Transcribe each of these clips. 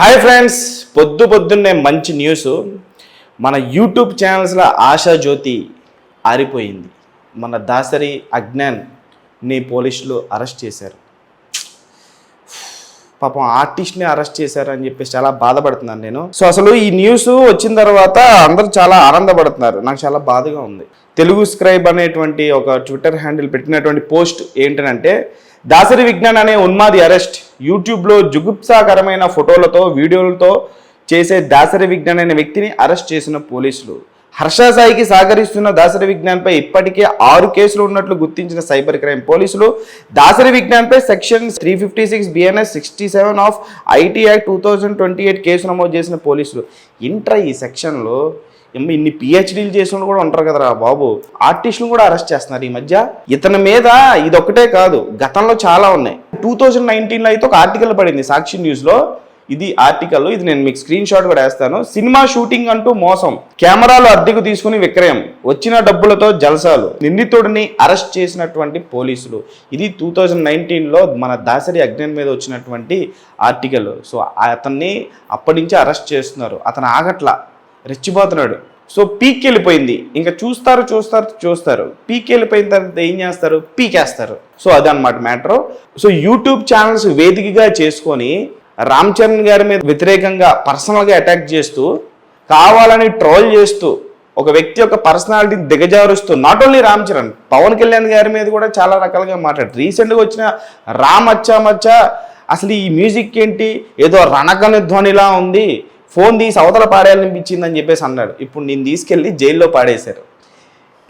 Hi friends పొద్దు పొద్దున్నే మంచి న్యూస్ మన యూట్యూబ్ ఛానల్స్లో ఆశా జ్యోతి ఆరిపోయింది. మన దాసరి అజ్ఞాన్ని పోలీసులు అరెస్ట్ చేశారు. పాపం ఆర్టిస్ట్ని అరెస్ట్ చేశారని చెప్పేసి చాలా బాధపడుతున్నాను నేను. సో అసలు ఈ న్యూస్ వచ్చిన తర్వాత అందరూ చాలా ఆనందపడుతున్నారు. నాకు చాలా బాధగా ఉంది. తెలుగు స్క్రైబ్ అనేటువంటి ఒక ట్విట్టర్ హ్యాండిల్ పెట్టినటువంటి పోస్ట్ ఏంటంటే దాసరి విజ్ఞాన్ అనే ఉన్మాది అరెస్ట్ యూట్యూబ్లో జుగుప్సాకరమైన ఫోటోలతో వీడియోలతో చేసే దాసరి విజ్ఞాన్ అనే వ్యక్తిని అరెస్ట్ చేసిన పోలీసులు. హర్ష సాయికి సహకరిస్తున్న దాసరి విజ్ఞాన్పై ఇప్పటికే ఆరు కేసులు ఉన్నట్లు గుర్తించిన సైబర్ క్రైమ్ పోలీసులు Dasari విజ్ఞాన్పై section three fifty six BNS sixty seven of IT act two thousand twenty eight case నమోదు చేసిన పోలీసులు. ఇంట్రా ఈ సెక్షన్లో ఇన్ని పిహెచ్డీలు చేసిన కూడా ఉంటారు కదరా బాబు. ఆర్టిస్టులు కూడా అరెస్ట్ చేస్తున్నారు ఈ మధ్య. ఇతని మీద ఇదొక్కటే కాదు గతంలో చాలా ఉన్నాయి. టూ థౌజండ్ నైన్టీన్లో అయితే ఒక ఆర్టికల్ పడింది సాక్షి న్యూస్లో. ఇది ఆర్టికల్ ఇది నేను మీకు స్క్రీన్ షాట్ కూడా వేస్తాను. సినిమా షూటింగ్ అంటూ మోసం. కెమెరాలు అద్దెకు తీసుకుని విక్రయం. వచ్చిన డబ్బులతో జలసాలు. నిందితుడిని అరెస్ట్ చేసినటువంటి పోలీసులు. ఇది టూ థౌజండ్ నైన్టీన్లో మన దాసరి అజ్ఞాన్ మీద వచ్చినటువంటి ఆర్టికల్ సో అతన్ని అప్పటి నుంచి అరెస్ట్ చేస్తున్నారు. అతను ఆగట్లా. రెచ్చిపోతున్నాడు. సో పీక్ వెళ్ళిపోయింది. ఇంకా చూస్తారు చూస్తారు చూస్తారు. పీక్ వెళ్ళిపోయిన తర్వాత ఏం చేస్తారు? పీకేస్తారు. సో అదనమాట మ్యాటర్ సో యూట్యూబ్ ఛానల్స్ వేదికగా చేసుకొని రామ్ చరణ్ గారి మీద వ్యతిరేకంగా పర్సనల్గా అటాక్ చేస్తూ కావాలని ట్రోల్ చేస్తూ ఒక వ్యక్తి యొక్క పర్సనాలిటీని దిగజారుస్తూ నాట్ ఓన్లీ రామ్ చరణ్ పవన్ కళ్యాణ్ గారి మీద కూడా చాలా రకాలుగా మాట్లాడు రీసెంట్గా వచ్చిన రామ్ అచ్చా మచ్చా అసలు ఈ మ్యూజిక్ ఏంటి? ఏదో రణకని ధ్వనిలా ఉంది ఫోన్ తీసి అవతల పాడేయాలనిపించిందని చెప్పేసి అన్నాడు. ఇప్పుడు నేను తీసుకెళ్ళి జైల్లో పాడేశారు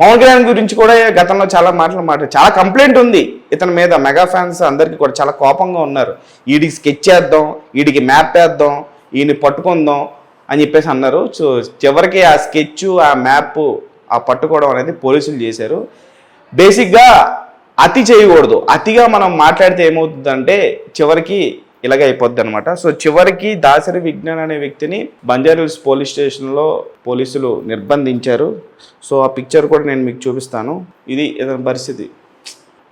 పవన్ కళ్యాణ్ గురించి కూడా గతంలో చాలా మాటలు మాట చాలా కంప్లైంట్ ఉంది. ఇతని మీద మెగా ఫ్యాన్స్ అందరికీ కూడా చాలా కోపంగా ఉన్నారు. వీడికి స్కెచ్ చేద్దాం వీడికి మ్యాప్ వేద్దాం ఈయన పట్టుకుందాం అని చెప్పేసి అన్నారు. సో చివరికి ఆ స్కెచ్ ఆ మ్యాప్ ఆ పట్టుకోవడం అనేది పోలీసులు చేశారు. బేసిక్గా అతి చేయకూడదు. అతిగా మనం మాట్లాడితే ఏమవుతుందంటే చివరికి ఇలాగ అయిపోద్ది అనమాట సో చివరికి దాసరి విజ్ఞాన్ అనే వ్యక్తిని బంజారిల్స్ పోలీస్ స్టేషన్లో పోలీసులు నిర్బంధించారు. సో ఆ పిక్చర్ కూడా నేను మీకు చూపిస్తాను. ఇది ఇతని పరిస్థితి.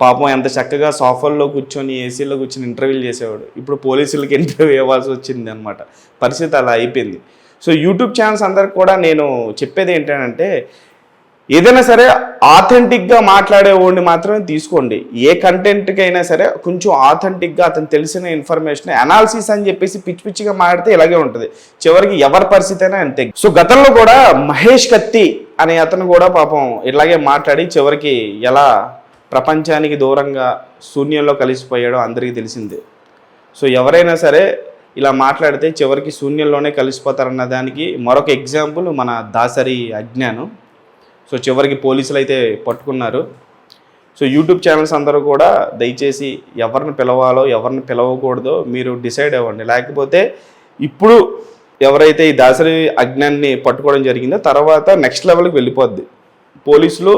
పాపం ఎంత చక్కగా సోఫాల్లో కూర్చొని ఏసీలో కూర్చొని ఇంటర్వ్యూలు చేసేవాడు. ఇప్పుడు పోలీసులకి ఇంటర్వ్యూ ఇవ్వాల్సి వచ్చింది అనమాట పరిస్థితి అలా అయిపోయింది. సో యూట్యూబ్ ఛానల్స్ అందరికి కూడా నేను చెప్పేది ఏంటంటే ఏదైనా సరే ఆథెంటిక్గా మాట్లాడేవాడిని మాత్రమే తీసుకోండి. ఏ కంటెంట్కి అయినా సరే కొంచెం ఆథెంటిక్గా అతను తెలిసిన ఇన్ఫర్మేషన్ అనాలిసిస్ అని చెప్పేసి పిచ్చి పిచ్చిగా మాట్లాడితే ఇలాగే ఉంటుంది. చివరికి ఎవరి పరిస్థితి అయినా అంతే. సో గతంలో కూడా మహేష్ కత్తి అనే అతను కూడా పాపం ఇలాగే మాట్లాడి చివరికి ఎలా ప్రపంచానికి దూరంగా శూన్యంలో కలిసిపోయాడో అందరికీ తెలిసిందే. సో ఎవరైనా సరే ఇలా మాట్లాడితే చివరికి శూన్యంలోనే కలిసిపోతారన్న దానికి మరొక ఎగ్జాంపుల్ మన దాసరి అజ్ఞానం. సో చివరికి పోలీసులు అయితే పట్టుకున్నారు. సో యూట్యూబ్ ఛానల్స్ అందరూ కూడా దయచేసి ఎవరిని పిలవాలో ఎవరిని పిలవకూడదో మీరు డిసైడ్ అవ్వండి. లేకపోతే ఇప్పుడు ఎవరైతే ఈ దాసరి అజ్ఞాన్ని పట్టుకోవడం జరిగిందో తర్వాత నెక్స్ట్ లెవెల్కి వెళ్ళిపోద్ది. పోలీసులు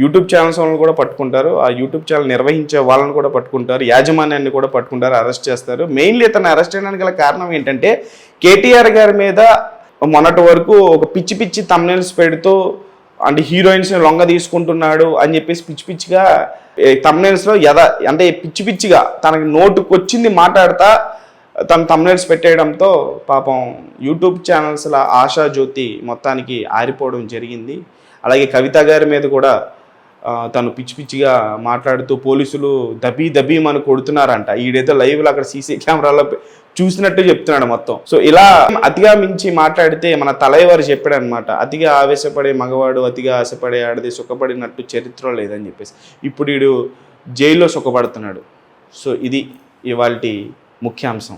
యూట్యూబ్ ఛానల్స్ వాళ్ళని కూడా పట్టుకుంటారు. ఆ యూట్యూబ్ ఛానల్ నిర్వహించే వాళ్ళని కూడా పట్టుకుంటారు. యాజమాన్యాన్ని కూడా పట్టుకుంటారు అరెస్ట్ చేస్తారు. మెయిన్లీ ఇతను అరెస్ట్ చేయడానికి గల కారణం ఏంటంటే కేటీఆర్ గారి మీద మొన్నటి వరకు ఒక పిచ్చి పిచ్చి తమ్నెల్స్ పెడుతూ అంటే హీరోయిన్స్ని లొంగ తీసుకుంటున్నాడు అని చెప్పేసి పిచ్చి పిచ్చిగా తమ్నెల్స్లో యథ అంటే పిచ్చి పిచ్చిగా తనకి నోటుకు వచ్చింది మాట్లాడతా తన తమ్నేల్స్ పెట్టేయడంతో పాపం యూట్యూబ్ ఛానల్స్ల ఆశా జ్యోతి మొత్తానికి ఆరిపోవడం జరిగింది. అలాగే కవిత గారి మీద కూడా తను పిచ్చి పిచ్చిగా మాట్లాడుతూ పోలీసులు దబీ దబీ మన కొడుతున్నారంట. ఈడైతే లైవ్లో అక్కడ సీసీ కెమెరాలో చూసినట్టు చెప్తున్నాడు మొత్తం. సో ఇలా అతిగా మించి మాట్లాడితే మన తలైవారు చెప్పాడు అనమాట అతిగా ఆవేశపడే మగవాడు అతిగా ఆశపడే ఆడది సుఖపడినట్టు చరిత్ర లేదని చెప్పేసి. ఇప్పుడు వీడు జైల్లో సుఖపడుతున్నాడు. సో ఇది ఇవాళ ముఖ్యాంశం.